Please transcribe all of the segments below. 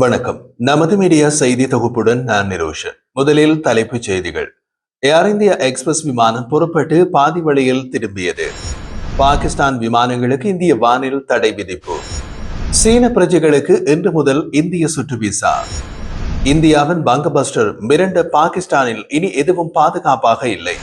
வணக்கம். நமது மீடியா செய்தி தொகுப்புடன் நான் நிரோஷன் முதலில் தலைப்புச் செய்திகள். ஏர் இந்தியா எக்ஸ்பிரஸ் விமானம் புறப்பட்டு பாதி வழியில் திரும்பியது. பாகிஸ்தான் விமானங்களுக்கு இந்திய வானில் தடை விதிப்பு. சீன பிரஜைகளுக்கு இன்று முதல் இந்திய சுற்று விசா. இந்தியாவின் பங்கபஸ்டர் மிரண்ட பாகிஸ்தானில் இனி எதுவும் பாதுகாப்பாக இல்லை.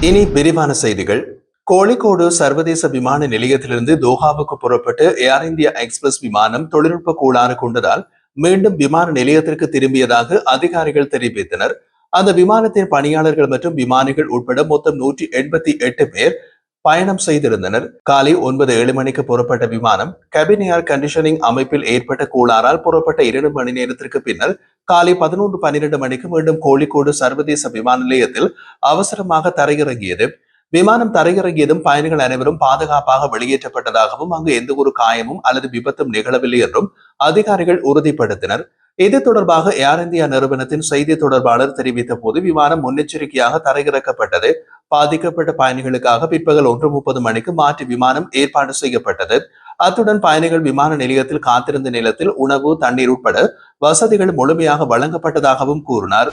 இனி விரிவான செய்திகள். கோழிக்கோடு சர்வதேச விமான நிலையத்திலிருந்து தோஹாவுக்கு புறப்பட்டு ஏர் இந்தியா எக்ஸ்பிரஸ் விமானம் தொழில்நுட்ப கோளாறு கொண்டதால் மீண்டும் விமான நிலையத்திற்கு திரும்பியதாக அதிகாரிகள் தெரிவித்தனர். அந்த விமானத்தின் பணியாளர்கள் மற்றும் விமானிகள் உட்பட மொத்தம் நூற்றி எண்பத்தி எட்டு பேர் பயணம் செய்திருந்தனர். காலை ஒன்பது ஏழு மணிக்கு புறப்பட்ட விமானம் கபின் ஏர் கண்டிஷனிங் அமைப்பில் ஏற்பட்ட கூளாரால் புறப்பட்ட இரண்டு மணி நேரத்திற்கு பின்னர் காலை பதினொன்று பன்னிரண்டு மணிக்கு மீண்டும் கோழிக்கோடு சர்வதேச விமான நிலையத்தில் அவசரமாக தரையிறங்கியது. விமானம் தரையிறங்கியதும் பயணிகள் அனைவரும் பாதுகாப்பாக வெளியேற்றப்பட்டதாகவும் அங்கு எந்த ஒரு காயமும் அல்லது விபத்தும் நிகழவில்லை என்றும் அதிகாரிகள் உறுதிப்படுத்தினர். இது தொடர்பாக ஏர் இந்தியா நிறுவனத்தின் செய்தி தொடர்பாளர் தெரிவித்த போது விமானம் முன்னெச்சரிக்கையாக தரையிறக்கப்பட்டது. பாதிக்கப்பட்ட பயணிகளுக்காக பிற்பகல் ஒன்று முப்பது மணிக்கு மாற்று விமானம் ஏற்பாடு செய்யப்பட்டது. அத்துடன் பயணிகள் விமான நிலையத்தில் காத்திருந்த நிலத்தில் உணவு தண்ணீர் உட்பட வசதிகள் முழுமையாக வழங்கப்பட்டதாகவும் கூறினார்.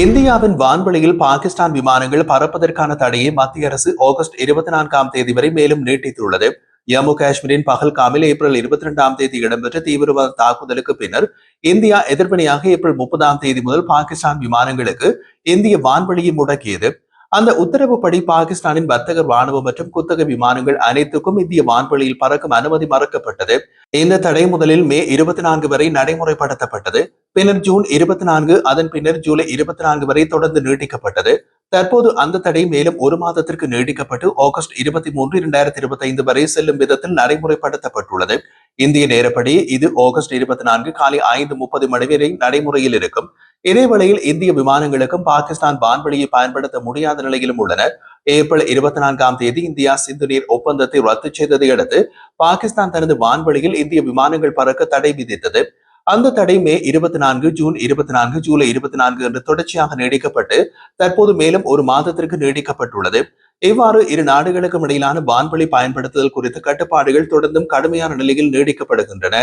இந்தியாவின் வான்வெளியில் பாகிஸ்தான் விமானங்கள் பறப்பதற்கான தடையை மத்திய அரசு ஆகஸ்ட் இருபத்தி நான்காம் தேதி வரை மேலும் நீட்டித்துள்ளது. ஜம்மு காஷ்மீரின் பகல்காமில் ஏப்ரல் இருபத்தி ரெண்டாம் தேதி இடம்பெற்ற தீவிரவாத தாக்குதலுக்கு பின்னர் இந்தியா எதிர்வினையாக ஏப்ரல் முப்பதாம் தேதி முதல் பாகிஸ்தான் விமானங்களுக்கு இந்திய வான்வெளியை முடக்கியது. அந்த உத்தரவுப்படி பாகிஸ்தானின் வர்த்தக ராணுவம் மற்றும் குத்தக விமானங்கள் அனைத்துக்கும் இந்திய வான்வெளியில் பறக்கும் அனுமதி மறுக்கப்பட்டது. இந்த தடை முதலில் மே இருபத்தி நான்கு வரை நடைமுறைப்படுத்தப்பட்டது. பின்னர் ஜூன் இருபத்தி நான்கு அதன் பின்னர் ஜூலை இருபத்தி நான்கு வரை தொடர்ந்து நீட்டிக்கப்பட்டது. தற்போது அந்த தடை மேலும் ஒரு மாதத்திற்கு நீடிக்கப்பட்டு ஆகஸ்ட் இருபத்தி மூன்று இரண்டாயிரத்தி இருபத்தி ஐந்து வரை செல்லும் விதத்தில் நடைமுறைப்படுத்தப்பட்டுள்ளது. இந்திய நேரப்படி இது ஆகஸ்ட் இருபத்தி நான்கு காலை ஐந்து முப்பது மணி வரை நடைமுறையில் இருக்கும். இதேவேளையில் இந்திய விமானங்களுக்கும் பாகிஸ்தான் வான்வழியை பயன்படுத்த முடியாத நிலையிலும் உள்ளனர் ஏப்ரல் இருபத்தி நான்காம் தேதி இந்தியா சிந்து நீர் ஒப்பந்தத்தை ரத்து செய்ததை அடுத்து பாகிஸ்தான் தனது வான்வழியில் இந்திய விமானங்கள் பறக்க தடை விதித்தது. அந்த தடை மே இருபத்தி நான்கு ஜூன் இருபத்தி நான்கு ஜூலை இருபத்தி நான்கு என்று தொடர்ச்சியாக நீடிக்கப்பட்டு தற்போது மேலும் ஒரு மாதத்திற்கு நீடிக்கப்பட்டுள்ளது. இவ்வாறு இரு நாடுகளுக்கும் இடையிலான வான்வழி பயன்படுத்துதல் குறித்த கட்டுப்பாடுகள் தொடர்ந்தும் கடுமையான நிலையில் நீடிக்கப்படுகின்றன.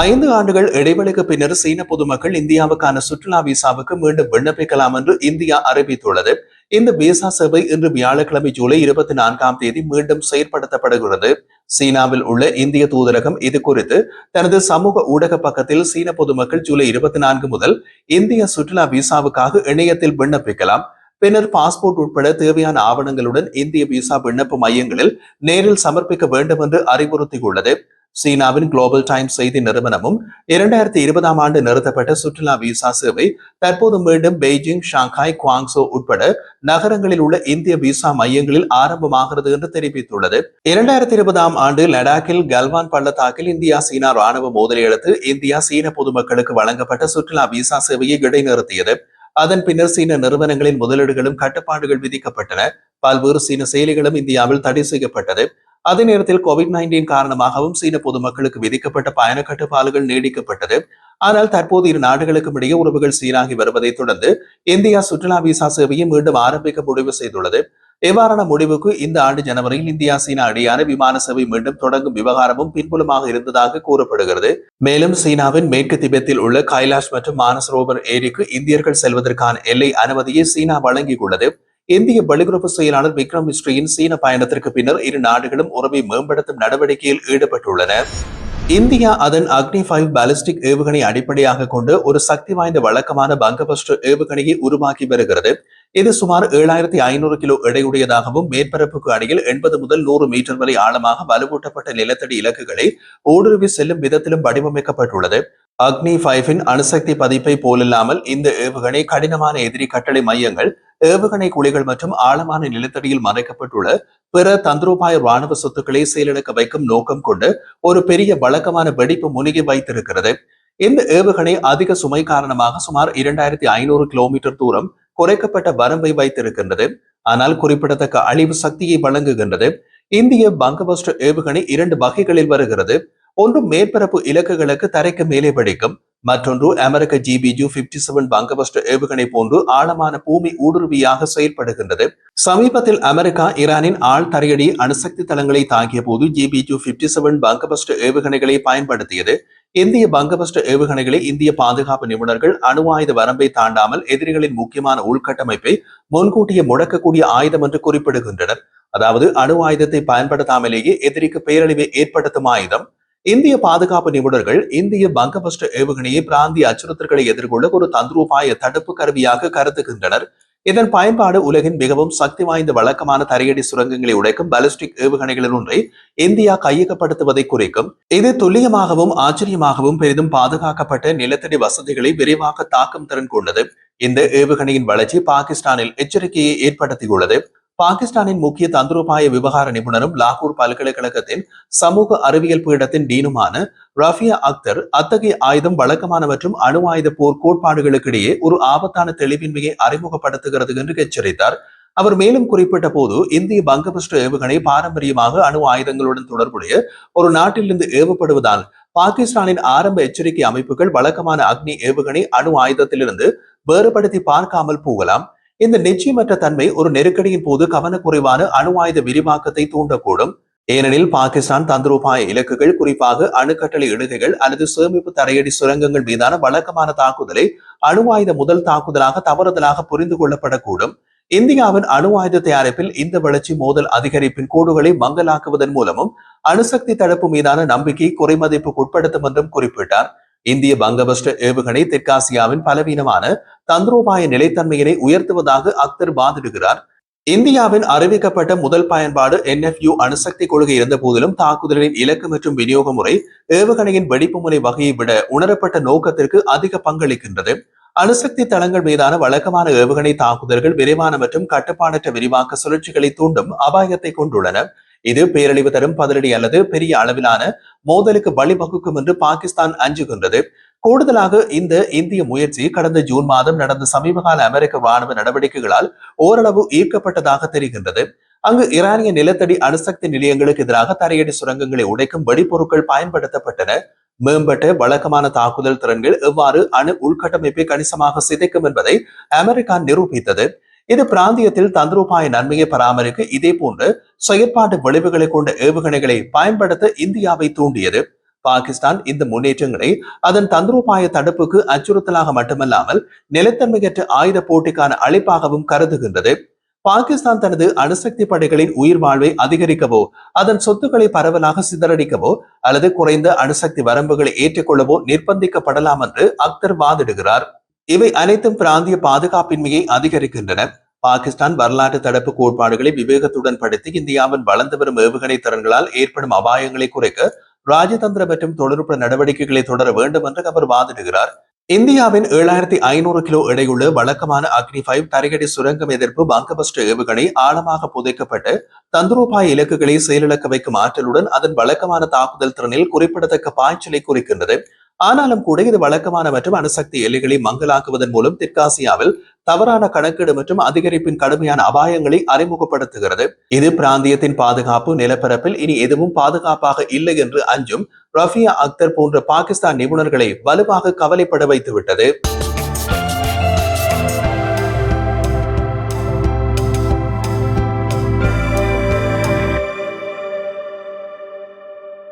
ஐந்து ஆண்டுகள் இடைவெளிக்கு பின்னர் சீன பொதுமக்கள் இந்தியாவுக்கான சுற்றுலா விசாவுக்கு மீண்டும் விண்ணப்பிக்கலாம் என்று இந்தியா அறிவித்துள்ளது. இந்த விசா சேவை இன்று வியாழக்கிழமை ஜூலை இருபத்தி நான்காம் தேதி மீண்டும் செயற்படுத்தப்படுகிறது. சீனாவில் உள்ள இந்திய தூதரகம் இது குறித்து தனது சமூக ஊடக பக்கத்தில் சீன பொதுமக்கள் ஜூலை இருபத்தி நான்கு முதல் இந்திய சுற்றுலா விசாவுக்காக இணையத்தில் விண்ணப்பிக்கலாம். பின்னர் பாஸ்போர்ட் உட்பட தேவையான ஆவணங்களுடன் இந்திய விசா விண்ணப்ப மையங்களில் நேரில் சமர்ப்பிக்க வேண்டும் என்று அறிவுறுத்தியுள்ளது. சீனாவின் குளோபல் டைம்ஸ் செய்தி நிறுவனமும் இரண்டாயிரத்தி இருபதாம் ஆண்டு நிறுத்தப்பட்ட சுற்றுலா விசா சேவை தற்போது மீண்டும் பெய்ஜிங் ஷாங்காய் குவாங்சோ உட்பட நகரங்களில் உள்ள இந்திய விசா மையங்களில் ஆரம்பமாகிறது என்று தெரிவித்துள்ளது. இரண்டாயிரத்தி இருபதாம் ஆண்டு லடாக்கில் கல்வான் பள்ளத்தாக்கில் இந்தியா சீனா ராணுவ மோதலையடுத்து இந்தியா சீன பொதுமக்களுக்கு வழங்கப்பட்ட சுற்றுலா விசா சேவையை இடைநிறுத்தியது. அதன் பின்னர் சீன நிறுவனங்களின் முதலீடுகளும் கட்டுப்பாடுகள் விதிக்கப்பட்டன. பல்வேறு சீன செயலிகளும் இந்தியாவில் தடை செய்யப்பட்டது. அதே நேரத்தில் கோவிட் நைன்டீன் காரணமாகவும் சீன பொதுமக்களுக்கு விதிக்கப்பட்ட பயண கட்டுப்பாடுகள் நீடிக்கப்பட்டது. ஆனால் தற்போது இரு நாடுகளுக்கும் இடையே உறவுகள் சீராகி வருவதை தொடர்ந்து இந்தியா சுற்றுலா விசா சேவையை மீண்டும் ஆரம்பிக்க முடிவு செய்துள்ளது. இவ்வாறான முடிவுக்கு இந்த ஆண்டு ஜனவரியில் இந்தியா சீனா இடையான விமான சேவை மீண்டும் தொடங்கும் விவகாரமும் பின்புலமாக இருந்ததாக கூறப்படுகிறது. மேலும் சீனாவின் மேற்கு திபெத்தில் உள்ள கைலாஷ் மற்றும் மானசரோவர் ஏரிக்கு இந்தியர்கள் செல்வதற்கான எல்லை அனுமதியை சீனா வழங்கியுள்ளது. இந்திய வெளியுறவு செயலாளர் விக்ரம் மிஸ்ரியின் சீன பயணத்திற்கு பின்னர் இரு நாடுகளும் உறவை மேம்படுத்தும் நடவடிக்கையில் ஈடுபட்டுள்ளன. இந்தியா அதன் அக்னி ஃபைவ் பாலிஸ்டிக் ஏவுகணை அடிப்படையாக கொண்டு ஒரு சக்தி வாய்ந்த வழக்கமான பங்கபஸ்டர் ஏவுகணையை உருவாக்கி வருகிறது. இது சுமார் ஏழாயிரத்தி ஐநூறு கிலோ எடையுடையதாகவும் மேற்பரப்புக்கு அடியில் எண்பது முதல் நூறு மீட்டர் வரை ஆழமாக வலுவூட்டப்பட்ட நிலத்தடி இலக்குகளை ஊடுருவி செல்லும் விதத்திலும் வடிவமைக்கப்பட்டுள்ளது. அக்னி ஃபைவின் அணுசக்தி பதிப்பை போலில்லாமல் இந்த ஏவுகணை கடினமான எதிரி கட்டளை மையங்கள் ஏவுகணை குழிகள் மற்றும் ஆழமான நிலத்தடியில் மறைக்கப்பட்டுள்ள பிற தந்திரோபாய ராணுவ சொத்துக்களை செயலிழக்க வைக்கும் நோக்கம் கொண்டு ஒரு பெரிய வழக்கமான வெடிப்பு முனிகி வைத்திருக்கிறது. இந்த ஏவுகணை அதிக சுமை காரணமாக சுமார் இரண்டாயிரத்தி ஐநூறு கிலோமீட்டர் தூரம் குறைக்கப்பட்ட வரம்பை வைத்திருக்கின்றது. ஆனால் குறிப்பிடத்தக்க அழிவு சக்தியை வழங்குகின்றது. இந்திய பங்கபஸ்டர் ஏவுகணை இரண்டு வகைகளில் வருகிறது. ஒன்று மேற்பரப்பு இலக்குகளுக்கு தரைக்கு மேலே படிக்கும் மற்றொன்று அமெரிக்க ஜிபிஜு பிப்டி செவன் பங்கபஸ்டர் ஏவுகணை போன்று ஆழமான பூமி ஊடுருவியாக செயல்படுகின்றது சமீபத்தில் அமெரிக்கா ஈரானின் ஆள் தரையடி அணுசக்தி தளங்களை தாக்கிய போது ஜிபிஜு பிப்டி செவன் பங்கபஸ்டர் ஏவுகணைகளை பயன்படுத்தியது. இந்திய பங்கபஸ்ட ஏவுகணைகளை இந்திய பாதுகாப்பு நிபுணர்கள் அணு ஆயுத வரம்பை தாண்டாமல் எதிரிகளின் முக்கியமான உள்கட்டமைப்பை முன்கூட்டியே முடக்கக்கூடிய ஆயுதம் என்று குறிப்பிடுகின்றனர். அதாவது அணு ஆயுதத்தை பயன்படுத்தாமலேயே எதிரிக்கு பேரழிவை ஏற்படுத்தும் ஆயுதம். இந்திய பாதுகாப்பு நிபுணர்கள் இந்திய பங்கபஸ்ட் ஏவுகணையை பிராந்திய அச்சுறுத்தல்களை எதிர்கொள்ள ஒரு தந்திரோபாய தடுப்பு கருவியாக கருதுகின்றனர். இதன் பயன்பாடு உலகின் மிகவும் சக்தி வாய்ந்த வழக்கமான தரையடி சுரங்கங்களை உடைக்கும் பாலிஸ்டிக் ஏவுகணைகளில் ஒன்றை இந்தியா கையகப்படுத்துவதை குறிக்கும். இது துல்லியமாகவும் ஆச்சரியமாகவும் பெரிதும் பாதுகாக்கப்பட்ட நிலத்தடி வசதிகளை விரைவாக தாக்கும் திறன் கொண்டது. இந்த ஏவுகணையின் வளர்ச்சி பாகிஸ்தானில் எச்சரிக்கையை ஏற்படுத்தியுள்ளது. பாகிஸ்தானின் முக்கிய தந்திரோபாய விவகார நிபுணரும் லாகூர் பல்கலைக்கழகத்தின் சமூக அறிவியல் பீடத்தின் டீனுமான ரஃபியா அக்தர் அத்தகைய ஆயுதம் வழக்கமான மற்றும் அணு ஆயுத போர் கோட்பாடுகளுக்கிடையே ஒரு ஆபத்தான தெளிவின்மையை அறிமுகப்படுத்துகிறது என்று எச்சரித்தார். அவர் மேலும் குறிப்பிட்ட போது இந்திய பங்கபஸ்ட ஏவுகணை பாரம்பரியமாக அணு ஆயுதங்களுடன் தொடர்புடைய ஒரு நாட்டிலிருந்து ஏவப்படுவதால் பாகிஸ்தானின் ஆரம்ப எச்சரிக்கை அமைப்புகள் வழக்கமான அக்னி ஏவுகணை அணு ஆயுதத்திலிருந்து வேறுபடுத்தி பார்க்காமல் போகலாம். இந்த நிச்சயமற்ற தன்மை ஒரு நெருக்கடியின் போது கவனக்குறைவான அணு ஆயுத விரிவாக்கத்தை தூண்டக்கூடும். ஏனெனில் பாகிஸ்தான் தந்திரோபாய இலக்குகள் குறிப்பாக அணுக்கட்டளை இடுகைகள் அல்லது சேமிப்பு தரையடி சுரங்கங்கள் மீதான வழக்கமான தாக்குதலை அணு ஆயுத முதல் தாக்குதலாக தவறுதலாக புரிந்து கொள்ளப்படக்கூடும். இந்தியாவின் அணு ஆயுத தயாரிப்பில் இந்த வளர்ச்சி மோதல் அதிகரிப்பின் கோடுகளை மங்கலாக்குவதன் மூலமும் அணுசக்தி தடுப்பு மீதான நம்பிக்கை குறைமதிப்புக்கு உட்படுத்தும் என்றும் குறிப்பிட்டார். இந்திய பங்கபஸ்ட ஏவுகணை தெற்காசியாவின் பலவீனமான தந்திரோபாய நிலைத்தன்மையினை உயர்த்துவதாக அக்தர் வாதிடுகிறார். இந்தியாவின் அறிவிக்கப்பட்ட முதல் பயன்பாடு என்எஃப்யூ அணுசக்தி கொள்கை இருந்த போதிலும் தாக்குதலின் இலக்கு மற்றும் விநியோக முறை ஏவுகணையின் வெடிப்பு முறை வகையை விட உணரப்பட்ட நோக்கத்திற்கு அதிக பங்களிக்கின்றது. அணுசக்தி தளங்கள் மீதான வழக்கமான ஏவுகணை தாக்குதல்கள் விரைவான மற்றும் கட்டுப்பாடற்ற விரிவாக்க சுழற்சிகளை தூண்டும் அபாயத்தை கொண்டுள்ளன. இது பேரழிவு தரும் பதிலடி அல்லது பெரிய அளவிலான மோதலுக்கு வழிவகுக்கும் என்று பாகிஸ்தான் அஞ்சுகின்றது. கூடுதலாக இந்த இந்திய முயற்சி கடந்த ஜூன் மாதம் நடந்த சமீபகால அமெரிக்க ராணுவ நடவடிக்கைகளால் ஓரளவு ஈர்க்கப்பட்டதாக தெரிகின்றது. அங்கு ஈரானிய நிலத்தடி அணுசக்தி நிலையங்களுக்கு எதிராக தரையடி சுரங்கங்களை உடைக்கும் வெடிப்பொருட்கள் பயன்படுத்தப்பட்டன. மேம்பட்ட வழக்கமான தாக்குதல் திறன்கள் எவ்வாறு அணு உள்கட்டமைப்பை கணிசமாக சிதைக்கும் என்பதை அமெரிக்கா நிரூபித்தது. இது பிராந்தியத்தில் தந்திரோபாய நன்மையை பராமரிக்க இதே போன்று செயற்பாட்டு விளைவுகளை கொண்ட ஏவுகணைகளை பயன்படுத்த இந்தியாவை தூண்டியது. பாகிஸ்தான் இந்த முன்னேற்றங்களை அதன் தந்திரோபாய தடுப்புக்கு அச்சுறுத்தலாக மட்டுமல்லாமல் நிலைத்தன்மையற்ற ஆயுத போட்டிக்கான அழைப்பாகவும் கருதுகின்றது. பாகிஸ்தான் தனது அணுசக்தி படைகளின் உயிர் வாழ்வை அதிகரிக்கவோ அதன் சொத்துக்களை பரவலாக சிதறடிக்கவோ அல்லது குறைந்த அணுசக்தி வரம்புகளை ஏற்றுக்கொள்ளவோ நிர்பந்திக்கப்படலாம் என்று அக்தர் வாதிடுகிறார். இவை அனைத்தும் பிராந்திய பாதுகாப்பின்மையை அதிகரிக்கின்றன. பாகிஸ்தான் வரலாற்று தடுப்பு கோட்பாடுகளை விவேகத்துடன் படுத்தி இந்தியாவின் வளர்ந்து வரும் ஏவுகணை திறன்களால் ஏற்படும் அபாயங்களை குறைக்க ராஜதந்திர மற்றும் தொழில்நுட்ப நடவடிக்கைகளை தொடர வேண்டும் என்று அவர் வாதிடுகிறார். இந்தியாவின் ஏழாயிரத்தி ஐநூறு கிலோ எடையுள்ள வழக்கமான அக்னி ஃபைவ் தரையடி சுரங்கம் எதிர்ப்பு பங்கபஸ்ட ஏவுகணை ஆழமாக புதைக்கப்பட்டு தந்திரோபாய இலக்குகளை செயலிழக்க வைக்கும் ஆற்றலுடன் அதன் வழக்கமான தாக்குதல் திறனில் குறிப்பிடத்தக்க பாய்ச்சலை குறிக்கின்றது. ஆனாலும் கூட இது வழக்கமான மற்றும் அணுசக்தி எல்லைகளை மங்கலாக்குவதன் மூலம் தெற்காசியாவில் தவறான கணக்கீடு மற்றும் அதிகரிப்பின் கடுமையான அபாயங்களை அறிமுகப்படுத்துகிறது. இது பிராந்தியத்தின் பாதுகாப்பு நிலப்பரப்பில் இனி எதுவும் பாதுகாப்பாக இல்லை என்று அஞ்சும் ரஃபியா அக்தர் போன்ற பாகிஸ்தான் நிபுணர்களை வலுவாக கவலைப்பட வைத்துவிட்டது.